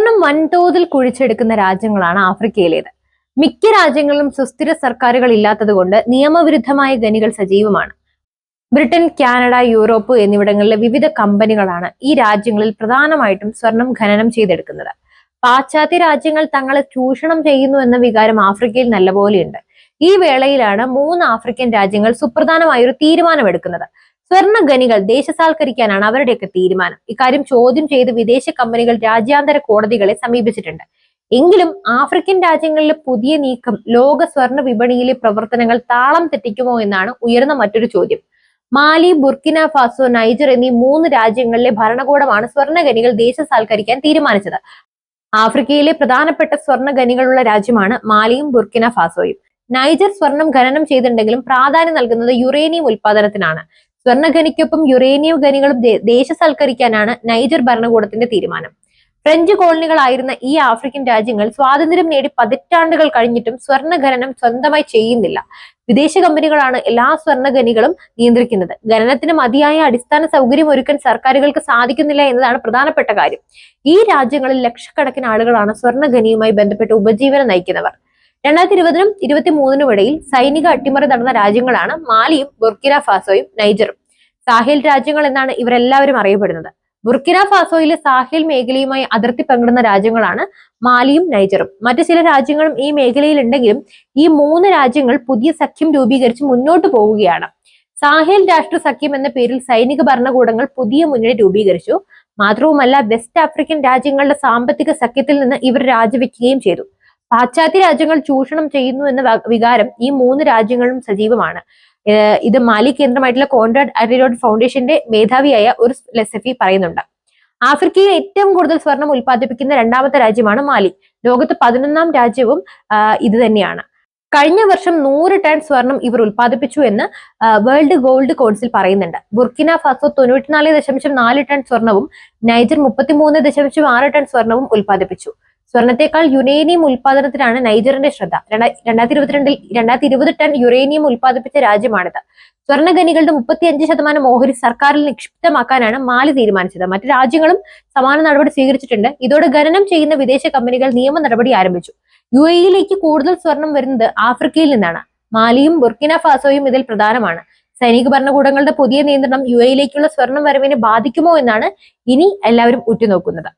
സ്വർണം വൻതോതിൽ കുഴിച്ചെടുക്കുന്ന രാജ്യങ്ങളാണ് ആഫ്രിക്കയിലേത്. മിക്ക രാജ്യങ്ങളും സുസ്ഥിര സർക്കാരുകൾ ഇല്ലാത്തതുകൊണ്ട് നിയമവിരുദ്ധമായ ഖനികൾ സജീവമാണ്. ബ്രിട്ടൻ കാനഡ യൂറോപ്പ് എന്നിവിടങ്ങളിലെ വിവിധ കമ്പനികളാണ് ഈ രാജ്യങ്ങളിൽ പ്രധാനമായിട്ടും സ്വർണം ഖനനം ചെയ്തെടുക്കുന്നത്. പാശ്ചാത്യ രാജ്യങ്ങൾ തങ്ങളെ ചൂഷണം ചെയ്യുന്നു എന്ന വികാരം ആഫ്രിക്കയിൽ നല്ലപോലെയുണ്ട്. ഈ വേളയിലാണ് മൂന്ന് ആഫ്രിക്കൻ രാജ്യങ്ങൾ സുപ്രധാനമായ ഒരു തീരുമാനമെടുക്കുന്നത്. സ്വർണ ഖനികൾ ദേശസാൽക്കരിക്കാനാണ് അവരുടെയൊക്കെ തീരുമാനം. ഇക്കാര്യം ചോദ്യം ചെയ്ത് വിദേശ കമ്പനികൾ രാജ്യാന്തര കോടതികളെ സമീപിച്ചിട്ടുണ്ട്. എങ്കിലും ആഫ്രിക്കൻ രാജ്യങ്ങളിലെ പുതിയ നീക്കം ലോക സ്വർണ വിപണിയിലെ പ്രവർത്തനങ്ങൾ താളം തെറ്റിക്കുമോ എന്നാണ് ഉയർന്ന മറ്റൊരു ചോദ്യം. മാലി ബുർക്കിന ഫാസോ നൈജർ എന്നീ മൂന്ന് രാജ്യങ്ങളിലെ ഭരണകൂടമാണ് സ്വർണഖനികൾ ദേശസാൽക്കരിക്കാൻ തീരുമാനിച്ചത്. ആഫ്രിക്കയിലെ പ്രധാനപ്പെട്ട സ്വർണഖനികളുള്ള രാജ്യമാണ് മാലിയും ബുർക്കിന ഫാസോയും. നൈജർ സ്വർണം ഖനനം ചെയ്തിട്ടുണ്ടെങ്കിലും പ്രാധാന്യം നൽകുന്നത് യുറേനിയം ഉൽപാദനത്തിനാണ് സ്വർണഖനിക്കൊപ്പം യുറേനിയം ഖനികളും ദേശസൽക്കരിക്കാനാണ് നൈജർ ഭരണകൂടത്തിന്റെ തീരുമാനം. ഫ്രഞ്ച് കോളനികളായിരുന്ന ഈ ആഫ്രിക്കൻ രാജ്യങ്ങൾ സ്വാതന്ത്ര്യം നേടി പതിറ്റാണ്ടുകൾ കഴിഞ്ഞിട്ടും സ്വർണഖനനം സ്വന്തമായി ചെയ്യുന്നില്ല. വിദേശ കമ്പനികളാണ് എല്ലാ സ്വർണഖനികളും നിയന്ത്രിക്കുന്നത്. ഖനനത്തിന് മതിയായ അടിസ്ഥാന സൗകര്യം ഒരുക്കാൻ സർക്കാരുകൾക്ക് സാധിക്കുന്നില്ല എന്നതാണ് പ്രധാനപ്പെട്ട കാര്യം. ഈ രാജ്യങ്ങളിൽ ലക്ഷക്കണക്കിന് ആളുകളാണ് സ്വർണഖനിയുമായി ബന്ധപ്പെട്ട് ഉപജീവനം നയിക്കുന്നവർ. രണ്ടായിരത്തി ഇരുപതിനും ഇരുപത്തി മൂന്നിനും ഇടയിൽ സൈനിക അട്ടിമറി നടന്ന രാജ്യങ്ങളാണ് മാലിയും ബുർക്കിന ഫാസോയും നൈജറും. സാഹിൽ രാജ്യങ്ങൾ എന്നാണ് ഇവരെല്ലാവരും അറിയപ്പെടുന്നത്. ബുർക്കിന ഫാസോയിലെ സാഹിൽ മേഖലയുമായി അതിർത്തി പങ്കിടുന്ന രാജ്യങ്ങളാണ് മാലിയും നൈജറും. മറ്റു ചില രാജ്യങ്ങളും ഈ മേഖലയിലുണ്ടെങ്കിലും ഈ മൂന്ന് രാജ്യങ്ങൾ പുതിയ സഖ്യം രൂപീകരിച്ച് മുന്നോട്ട് പോവുകയാണ്. സാഹേൽ രാഷ്ട്ര സഖ്യം എന്ന പേരിൽ സൈനിക ഭരണകൂടങ്ങൾ പുതിയ മുന്നണി രൂപീകരിച്ചു. മാത്രവുമല്ല വെസ്റ്റ് ആഫ്രിക്കൻ രാജ്യങ്ങളുടെ സാമ്പത്തിക സഖ്യത്തിൽ നിന്ന് ഇവർ രാജിവെക്കുകയും ചെയ്തു. പാശ്ചാത്യ രാജ്യങ്ങൾ ചൂഷണം ചെയ്യുന്നു എന്ന വികാരം ഈ മൂന്ന് രാജ്യങ്ങളും സജീവമാണ്. ഇത് മാലി കേന്ദ്രമായിട്ടുള്ള കോൺറാഡ് അരിരോഡ് ഫൗണ്ടേഷന്റെ മേധാവിയായ ഒരു ലെസഫി പറയുന്നുണ്ട്. ആഫ്രിക്കയിൽ ഏറ്റവും കൂടുതൽ സ്വർണം ഉൽപ്പാദിപ്പിക്കുന്ന രണ്ടാമത്തെ രാജ്യമാണ് മാലി. ലോകത്ത് പതിനൊന്നാം രാജ്യവും ഇത് തന്നെയാണ്. കഴിഞ്ഞ വർഷം നൂറ് ടൺ സ്വർണം ഇവർ ഉൽപ്പാദിപ്പിച്ചു എന്ന് വേൾഡ് ഗോൾഡ് കൗൺസിൽ പറയുന്നുണ്ട്. ബുർക്കിന ഫാസോ തൊണ്ണൂറ്റിനാല് ദശാംശം നാല് ടൺ സ്വർണവും നൈജർ മുപ്പത്തിമൂന്ന് ദശാംശം ആറ് ടൺ സ്വർണവും ഉൽപ്പാദിപ്പിച്ചു. സ്വർണത്തെക്കാൾ യുറേനിയം ഉൽപാദനത്തിലാണ് നൈജറിന്റെ ശ്രദ്ധ. രണ്ടായിരത്തി ഇരുപത്തിരണ്ടിൽ രണ്ടായിരത്തി ഇരുപത് ടൺ യുറേനിയം ഉൽപാദിപ്പിച്ച രാജ്യമാണിത്. സ്വർണഖനികളുടെ മുപ്പത്തി അഞ്ച് ശതമാനം ഓഹരി സർക്കാരിൽ നിക്ഷിപ്തമാക്കാനാണ് മാലി തീരുമാനിച്ചത്. മറ്റ് രാജ്യങ്ങളും സമാന നടപടി സ്വീകരിച്ചിട്ടുണ്ട്. ഇതോടെ ഖനനം ചെയ്യുന്ന വിദേശ കമ്പനികൾ നിയമ നടപടി ആരംഭിച്ചു. യു എയിലേക്ക് കൂടുതൽ സ്വർണം വരുന്നത് ആഫ്രിക്കയിൽ നിന്നാണ്. മാലിയും ബുർക്കിന ഫാസോയും ഇതിൽ പ്രധാനമാണ്. സൈനിക ഭരണകൂടങ്ങളുടെ പുതിയ നിയന്ത്രണം യു എയിലേക്കുള്ള സ്വർണം വരവിനെ ബാധിക്കുമോ എന്നാണ് ഇനി എല്ലാവരും ഉറ്റുനോക്കുന്നത്.